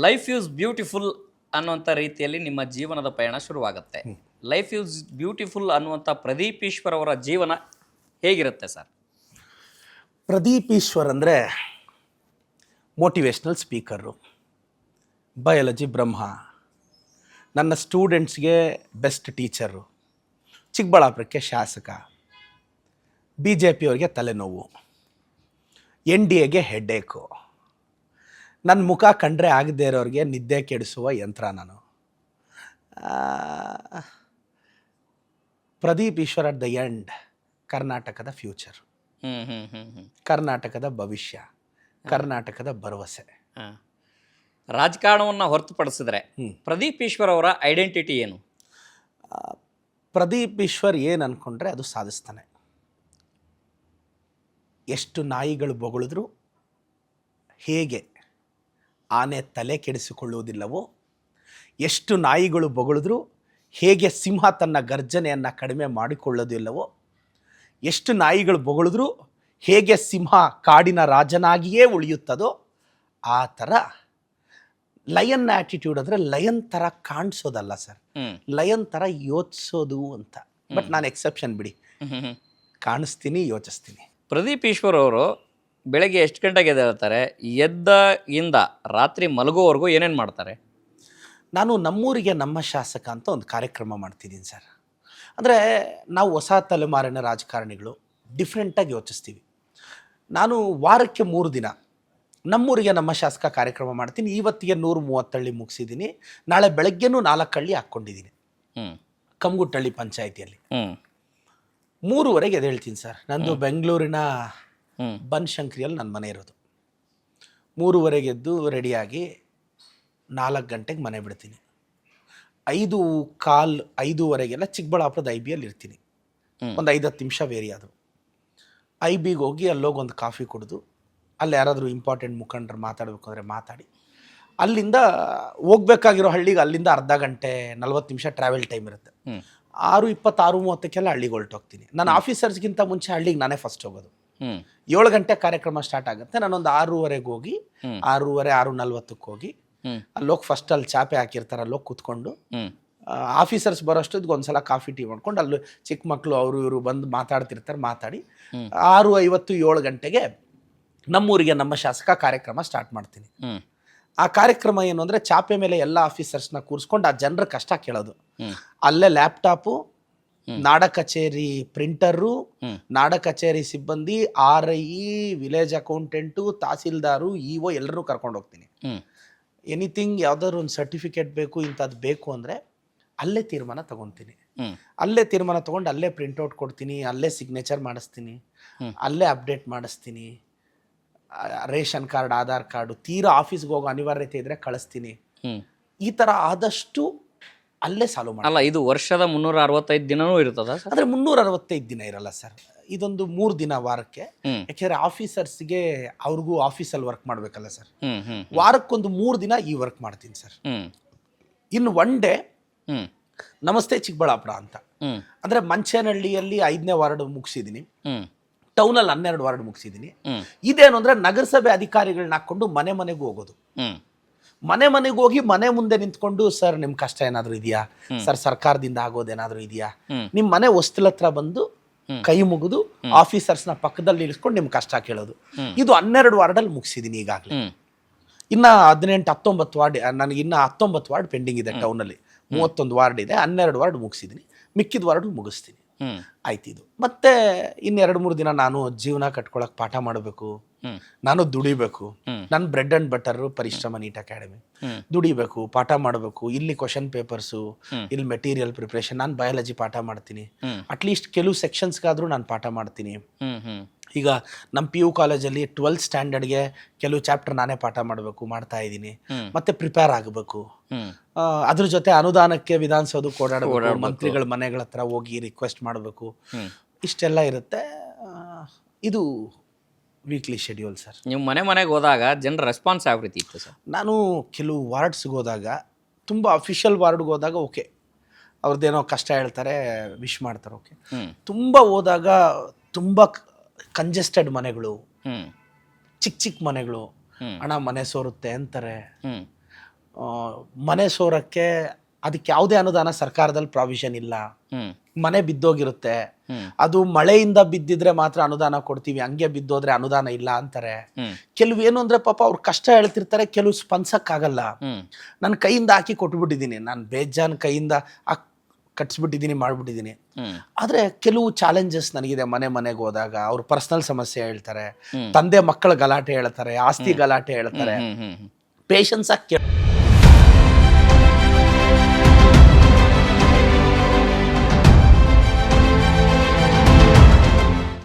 Life is beautiful ಅನ್ನುವಂಥ ರೀತಿಯಲ್ಲಿ ನಿಮ್ಮ ಜೀವನದ ಪಯಣ ಶುರುವಾಗುತ್ತೆ. ಲೈಫ್ ಈಸ್ ಬ್ಯೂಟಿಫುಲ್ ಅನ್ನುವಂಥ ಪ್ರದೀಪ್ ಈಶ್ವರ್ ಅವರ ಜೀವನ ಹೇಗಿರುತ್ತೆ ಸರ್? ಪ್ರದೀಪ್ ಈಶ್ವರ್ ಅಂದರೆ ಮೋಟಿವೇಶ್ನಲ್ ಸ್ಪೀಕರು ಬಯಾಲಜಿ ಬ್ರಹ್ಮ. ನನ್ನ ಸ್ಟೂಡೆಂಟ್ಸ್ಗೆ ಬೆಸ್ಟ್ ಟೀಚರು ಚಿಕ್ಕಬಳ್ಳಾಪುರಕ್ಕೆ ಶಾಸಕ. ಬಿ ಜೆ ಪಿಯವ್ರಿಗೆ ತಲೆನೋವು. ಎನ್ ಡಿ ಎಗೆ ಹೆಡ್ಡೇಕು ನನ್ನ ಮುಖ ಕಂಡ್ರೆ ಆಗದೇ ಇರೋರಿಗೆ ನಿದ್ದೆ ಕೆಡಿಸುವ ಯಂತ್ರ ನಾನು. Pradeep Eshwar at the end ಕರ್ನಾಟಕದ ಫ್ಯೂಚರ್. ಹ್ಞೂ ಹ್ಞೂ ಹ್ಞೂ ಹ್ಞೂ ಕರ್ನಾಟಕದ ಭವಿಷ್ಯ ಕರ್ನಾಟಕದ ಭರವಸೆ. ರಾಜಕಾರಣವನ್ನು ಹೊರತುಪಡಿಸಿದ್ರೆ. ಪ್ರದೀಪ್ ಈಶ್ವರ್ ಅವರ ಐಡೆಂಟಿಟಿ ಏನು? ಪ್ರದೀಪ್ ಈಶ್ವರ್ ಏನು ಅಂದ್ಕೊಂಡ್ರೆ ಅದು ಸಾಧಿಸ್ತಾನೆ. ಎಷ್ಟು ನಾಯಿಗಳು ಬೊಗಳಿದ್ರು ಹೇಗೆ ಆನೆ ತಲೆ ಕೆಡಿಸಿಕೊಳ್ಳುವುದಿಲ್ಲವೋ? ಎಷ್ಟು ನಾಯಿಗಳು ಬೊಗಳಿದ್ರು ಹೇಗೆ ಸಿಂಹ ತನ್ನ ಗರ್ಜನೆಯನ್ನು ಕಡಿಮೆ ಮಾಡಿಕೊಳ್ಳೋದಿಲ್ಲವೋ ಎಷ್ಟು ನಾಯಿಗಳು ಬೊಗಳಿದ್ರು ಹೇಗೆ ಸಿಂಹ ಕಾಡಿನ ರಾಜನಾಗಿಯೇ ಉಳಿಯುತ್ತದೋ? ಆ ಥರ ಲಯನ್ ಆ್ಯಟಿಟ್ಯೂಡ್ ಅಂದರೆ ಲಯನ್ ಥರ ಕಾಣಿಸೋದಲ್ಲ ಸರ್. ಲಯನ್ ಥರ ಯೋಚಿಸೋದು ಅಂತ. ಬಟ್ ನಾನು ಎಕ್ಸೆಪ್ಷನ್ ಬಿಡಿ. ಕಾಣಿಸ್ತೀನಿ ಯೋಚಿಸ್ತೀನಿ. ಪ್ರದೀಪ್ ಈಶ್ವರ್ ಅವರು ಬೆಳಗ್ಗೆ ಎಷ್ಟು ಗಂಟೆಗೆ ಎದ್ದೇಳ್ತಾರೆ? ಎದ್ದ ಇಂದ ರಾತ್ರಿ ಮಲಗೋವರೆಗೂ ಏನೇನು ಮಾಡ್ತಾರೆ? ನಾನು ನಮ್ಮೂರಿಗೆ ನಮ್ಮ ಶಾಸಕ ಅಂತ ಒಂದು ಕಾರ್ಯಕ್ರಮ ಮಾಡ್ತಿದ್ದೀನಿ ಸರ್. ಅಂದರೆ ನಾವು ಹೊಸ ತಲೆಮಾರಿನ ರಾಜಕಾರಣಿಗಳು ಡಿಫ್ರೆಂಟಾಗಿ ಯೋಚಿಸ್ತೀವಿ. ನಾನು ವಾರಕ್ಕೆ ಮೂರು ದಿನ ನಮ್ಮೂರಿಗೆ ನಮ್ಮ ಶಾಸಕ ಕಾರ್ಯಕ್ರಮ ಮಾಡ್ತೀನಿ. ಇವತ್ತಿಗೆ ನೂರು ಮೂವತ್ತಳ್ಳಿ ಮುಗಿಸಿದ್ದೀನಿ. ನಾಳೆ ಬೆಳಗ್ಗೆನೂ ನಾಲ್ಕು ಹಳ್ಳಿ ಹಾಕ್ಕೊಂಡಿದ್ದೀನಿ. ಹ್ಞೂ ಕಮ್ಗುಟ್ಟಳ್ಳಿ ಪಂಚಾಯಿತಿಯಲ್ಲಿ. ಮೂರುವರೆಗೆ ಎದ್ದೇಳ್ತೀನಿ ಸರ್. ನಂದು ಬೆಂಗಳೂರಿನ ಬನಶಂಕರಿಯಲ್ಲಿ ನನ್ನ ಮನೆ ಇರೋದು. ಮೂರುವರೆಗೆ ಎದ್ದು ರೆಡಿಯಾಗಿ ನಾಲ್ಕು ಗಂಟೆಗೆ ಮನೆ ಬಿಡ್ತೀನಿ. ಐದು ಕಾಲ್ ಐದೂವರೆಗೆಲ್ಲ ಚಿಕ್ಕಬಳ್ಳಾಪುರದ ಐ ಬಿಯಲ್ಲಿ ಇರ್ತೀನಿ. ಒಂದು ಐದು ಹತ್ತು ನಿಮಿಷ ವೇರಿ ಅದು. ಐ ಬಿಗೆ ಹೋಗಿ ಅಲ್ಲೋಗಿ ಒಂದು ಕಾಫಿ ಕುಡಿದು ಅಲ್ಲಿ ಯಾರಾದರೂ ಇಂಪಾರ್ಟೆಂಟ್ ಮುಖಂಡರು ಮಾತಾಡಬೇಕು ಅಂದರೆ ಮಾತಾಡಿ. ಅಲ್ಲಿಂದ ಹೋಗ್ಬೇಕಾಗಿರೋ ಹಳ್ಳಿಗೆ ಅಲ್ಲಿಂದ ಅರ್ಧ ಗಂಟೆ ನಲ್ವತ್ತು ನಿಮಿಷ ಟ್ರಾವೆಲ್ ಟೈಮ್ ಇರುತ್ತೆ. ಆರು ಇಪ್ಪತ್ತಾರು ಮೂವತ್ತಕ್ಕೆಲ್ಲ ಹಳ್ಳಿಗೆ ಹೊರಟೋಗ್ತೀನಿ. ನಾನು ಆಫೀಸರ್ಸ್ಗಿಂತ ಮುಂಚೆ ಹಳ್ಳಿಗೆ ನಾನೇ ಫಸ್ಟ್ ಹೋಗೋದು. ಏಳು ಗಂಟೆ ಕಾರ್ಯಕ್ರಮ ಸ್ಟಾರ್ಟ್ ಆಗುತ್ತೆ. ನಾನೊಂದು ಆರೂವರೆಗೆ ಹೋಗಿ. ಆರೂವರೆ ಆರು ನಲ್ವತ್ತಕ್ಕೆ ಹೋಗಿ ಅಲ್ಲೋಗಿ ಅಲ್ಲಿ ಫಸ್ಟ್ ಅಲ್ಲಿ ಚಾಪೆ ಹಾಕಿರ್ತಾರೆ ಅಲ್ಲೋಗಿ ಕುತ್ಕೊಂಡು ಆಫೀಸರ್ಸ್ ಬರೋಷ್ಟೊತ್ತಿಗೆ ಒಂದ್ಸಲ ಕಾಫಿ ಟೀ ಮಾಡ್ಕೊಂಡು ಅಲ್ಲಿ ಚಿಕ್ಕ ಮಕ್ಕಳು ಅವರು ಇವರು ಬಂದು ಮಾತಾಡ್ತಿರ್ತಾರೆ ಮಾತಾಡಿ. ಆರು ಐವತ್ತು ಏಳು ಗಂಟೆಗೆ ನಮ್ಮೂರಿಗೆ ನಮ್ಮ ಶಾಸಕ ಕಾರ್ಯಕ್ರಮ ಸ್ಟಾರ್ಟ್ ಮಾಡ್ತೀನಿ. ಆ ಕಾರ್ಯಕ್ರಮ ಏನು ಅಂದ್ರೆ ಚಾಪೆ ಮೇಲೆ ಎಲ್ಲ ಆಫೀಸರ್ಸ್ನ ಕೂರಿಸ್ಕೊಂಡು ಆ ಜನರ ಕಷ್ಟ ಕೇಳೋದು. ಅಲ್ಲೇ ಲ್ಯಾಪ್ಟಾಪು ನಾಡ ಕಚೇರಿ ಪ್ರಿಂಟರು ನಾಡ ಕಚೇರಿ ಸಿಬ್ಬಂದಿ R I village accountant tahsildar EO ಎಲ್ಲರೂ ಕರ್ಕೊಂಡು ಹೋಗ್ತೀನಿ. ಎನಿಥಿಂಗ್ ಯಾವ್ದಾದ್ರು ಒಂದು ಸರ್ಟಿಫಿಕೇಟ್ ಬೇಕು ಇಂಥದ್ದು ಬೇಕು ಅಂದರೆ ಅಲ್ಲೇ ತೀರ್ಮಾನ ತಗೊತೀನಿ. ಅಲ್ಲೇ ತೀರ್ಮಾನ ತಗೊಂಡು ಅಲ್ಲೇ ಪ್ರಿಂಟೌಟ್ ಕೊಡ್ತೀನಿ ಅಲ್ಲೇ ಸಿಗ್ನೇಚರ್ ಮಾಡಿಸ್ತೀನಿ ಅಲ್ಲೇ ಅಪ್ಡೇಟ್ ಮಾಡಿಸ್ತೀನಿ ರೇಷನ್ ಕಾರ್ಡ್ ಆಧಾರ್ ಕಾರ್ಡು ತೀರಾ ಆಫೀಸ್ಗೆ ಹೋಗೋ ಅನಿವಾರ್ಯತೆ ಇದ್ದರೆ ಕಳಿಸ್ತೀನಿ. ಈ ಥರ ಆದಷ್ಟು ಅಲ್ಲೇ ಸಾಲ್ವ್ ಮಾಡಿ ಅಲ್ಲ ಇದು ವರ್ಷದ ಮುನ್ನೂರ ಅರವತ್ತೈದು ದಿನನೂ ಇರ್ತದ ಅಂದ್ರೆ ಮುನ್ನೂರ ಅರವತ್ತೈದು ದಿನ ಇರಲ್ಲ ಸರ್. ಇದೊಂದು ಮೂರು ದಿನ ವಾರಕ್ಕೆ. ಯಾಕೆಂದ್ರೆ ಆಫೀಸರ್ಸ್ ಆಫೀಸರ್ಸ್ಗೆ ಅವ್ರಿಗೂ ಆಫೀಸಲ್ಲಿ ವರ್ಕ್ ಮಾಡಬೇಕಲ್ಲ ಸರ್. ವಾರಕ್ಕೊಂದು ಮೂರು ದಿನ ಈ ವರ್ಕ್ ಮಾಡ್ತೀನಿ ಸರ್. ಇನ್ನು ಒನ್ ಡೇ ನಮಸ್ತೆ ಚಿಕ್ಕಬಳ್ಳಾಪುರ ಅಂತ. ಅಂದ್ರೆ ಮಂಚೇನಹಳ್ಳಿಯಲ್ಲಿ ಐದನೇ ವಾರ್ಡ್ ಮುಗಿಸಿದ್ದೀನಿ. ಟೌನ್ ಟೌನಲ್ಲಿ ಹನ್ನೆರಡು ವಾರ್ಡ್ ಮುಗಿಸಿದ್ದೀನಿ. ಹ್ಞೂ ಇದೇನು ಅಂದ್ರೆ ನಗರಸಭೆ ಅಧಿಕಾರಿಗಳನ್ನ ಹಾಕೊಂಡು ಮನೆ ಮನೆಗೂ ಹೋಗೋದು. ಮನೆ ಮನೆಗೆ ಹೋಗಿ ಮನೆ ಮುಂದೆ ನಿಂತ್ಕೊಂಡು ಸರ್ ನಿಮ್ ಕಷ್ಟ ಏನಾದರೂ ಇದೆಯಾ? ಸರ್ ಸರ್ಕಾರದಿಂದ ಆಗೋದೇನಾದರೂ ಇದೆಯಾ? ನಿಮ್ ನಿಮ್ಮ ಮನೆ ಹೊಸ್ತಲ ಹತ್ರ ಬಂದು ಕೈ ಮುಗಿದು ಆಫೀಸರ್ಸ್ನ ಪಕ್ಕದಲ್ಲಿ ನಿಲ್ಸ್ಕೊಂಡು ನಿಮ್ಮ ಕಷ್ಟ ಕೇಳೋದು. ಇದು ಹನ್ನೆರಡು ವಾರ್ಡಲ್ಲಿ ಮುಗಿಸಿದ್ದೀನಿ ಈಗಾಗಲೇ. ಇನ್ನ ಹದಿನೆಂಟು ಹತ್ತೊಂಬತ್ತು ವಾರ್ಡ್ ನನಗೆ ಇನ್ನ ಹತ್ತೊಂಬತ್ತು ವಾರ್ಡ್ ಪೆಂಡಿಂಗ್ ಇದೆ ಟೌನಲ್ಲಿ. ಮೂವತ್ತೊಂದು ವಾರ್ಡ್ ಇದೆ ಹನ್ನೆರಡು ವಾರ್ಡ್ ಮುಗಿಸಿದ್ದೀನಿ ಮಿಕ್ಕಿದ ವಾರ್ಡ್ ಮುಗಿಸ್ತೀನಿ. ಆಯ್ತು ಇದು. ಮತ್ತೆ ಇನ್ನೆರಡು ಮೂರು ದಿನ ನಾನು ಜೀವನ ಕಟ್ಕೊಳಕ್ ಪಾಠ ಮಾಡಬೇಕು. ನಾನು ದುಡಿಬೇಕು. ನನ್ ನನ್ನ bread and butter Parishrama NEET academy ದುಡಿಬೇಕು ಪಾಠ ಮಾಡಬೇಕು ಇಲ್ಲಿ ಕ್ವಶನ್ ಪೇಪರ್ಸು ಇಲ್ಲಿ ಮೆಟೀರಿಯಲ್ ಪ್ರಿಪ್ರೇಷನ್ ನಾನು ಬಯಾಲಜಿ ಪಾಠ ಮಾಡ್ತೀನಿ. ಅಟ್ಲೀಸ್ಟ್ ಕೆಲವು ಸೆಕ್ಷನ್ಸ್ಗಾದರೂ ನಾನು ಪಾಠ ಮಾಡ್ತೀನಿ. ಈಗ ನಮ್ಮ ಪಿ ಯು ಕಾಲೇಜಲ್ಲಿ ಟ್ವೆಲ್ತ್ ಸ್ಟ್ಯಾಂಡರ್ಡ್ಗೆ ಕೆಲವು ಚಾಪ್ಟರ್ ನಾನೇ ಪಾಠ ಮಾಡಬೇಕು ಮಾಡ್ತಾ ಇದ್ದೀನಿ. ಮತ್ತೆ ಪ್ರಿಪೇರ್ ಆಗಬೇಕು. ಅದ್ರ ಜೊತೆ ಅನುದಾನಕ್ಕೆ ವಿಧಾನಸೌಧ ಓಡಾಡಬೇಕು. ಮಂತ್ರಿಗಳ ಮನೆಗಳ ಹತ್ರ ಹೋಗಿ ರಿಕ್ವೆಸ್ಟ್ ಮಾಡಬೇಕು. ಇಷ್ಟೆಲ್ಲ ಇರುತ್ತೆ. ಇದು ವೀಕ್ಲಿ ಶೆಡ್ಯೂಲ್ ಸರ್ ನೀವು ಮನೆ ಮನೆಗೆ ಹೋದಾಗ ಜನರ ರೆಸ್ಪಾನ್ಸ್ ಯಾವ ರೀತಿ ಇತ್ತು ಸರ್ ನಾನು ಕೆಲವು ವಾರ್ಡ್ಸ್ಗೆ ಹೋದಾಗ ತುಂಬ ಅಫಿಷಿಯಲ್ ವಾರ್ಡ್ಗೆ ಹೋದಾಗ ಓಕೆ ಅವ್ರದ್ದೇನೋ ಕಷ್ಟ ಹೇಳ್ತಾರೆ ವಿಶ್ ಮಾಡ್ತಾರೆ ಓಕೆ ತುಂಬ ಹೋದಾಗ ತುಂಬ ಕಂಜೆಸ್ಟೆಡ್ ಮನೆಗಳು ಚಿಕ್ಕ ಚಿಕ್ಕ ಮನೆಗಳು. ಹಣ ಮನೆ ಸೋರುತ್ತೆ ಅಂತಾರೆ. ಮನೆ ಸೋರಕ್ಕೆ ಅದಕ್ಕೆ ಯಾವುದೇ ಅನುದಾನ ಸರ್ಕಾರದಲ್ಲಿ ಪ್ರಾವಿಷನ್ ಇಲ್ಲ. ಮನೆ ಬಿದ್ದೋಗಿರುತ್ತೆ. ಅದು ಮಳೆಯಿಂದ ಬಿದ್ದಿದ್ರೆ ಮಾತ್ರ ಅನುದಾನ ಕೊಡ್ತೀವಿ ಹಂಗೆ ಬಿದ್ದೋದ್ರೆ ಅನುದಾನ ಇಲ್ಲ ಅಂತಾರೆ. ಕೆಲವು ಏನು ಅಂದ್ರೆ ಪಾಪ ಅವ್ರು ಕಷ್ಟ ಹೇಳ್ತಿರ್ತಾರೆ ಕೆಲವು ಸ್ಪಂದ್ಸಕ್ಕಾಗಲ್ಲ. ಆಗಲ್ಲ ನನ್ನ ಕೈಯಿಂದ ಹಾಕಿ ಕೊಟ್ಬಿಟ್ಟಿದ್ದೀನಿ ನಾನು ಬೇಜಾನ್ ಕೈಯಿಂದ ಕಟ್ಸ್ಬಿಟ್ಟಿದ್ದೀನಿ ಮಾಡ್ಬಿಟ್ಟಿದ್ದೀನಿ. ಆದರೆ ಕೆಲವು ಚಾಲೆಂಜಸ್ ನನಗಿದೆ ಮನೆ ಮನೆಗೆ ಹೋದಾಗ. ಅವ್ರ ಪರ್ಸನಲ್ ಸಮಸ್ಯೆ ಹೇಳ್ತಾರೆ. ತಂದೆ ಮಕ್ಕಳ ಗಲಾಟೆ ಹೇಳ್ತಾರೆ ಆಸ್ತಿ ಗಲಾಟೆ ಹೇಳ್ತಾರೆ. ಪೇಷನ್ಸ್ ಆಗಿ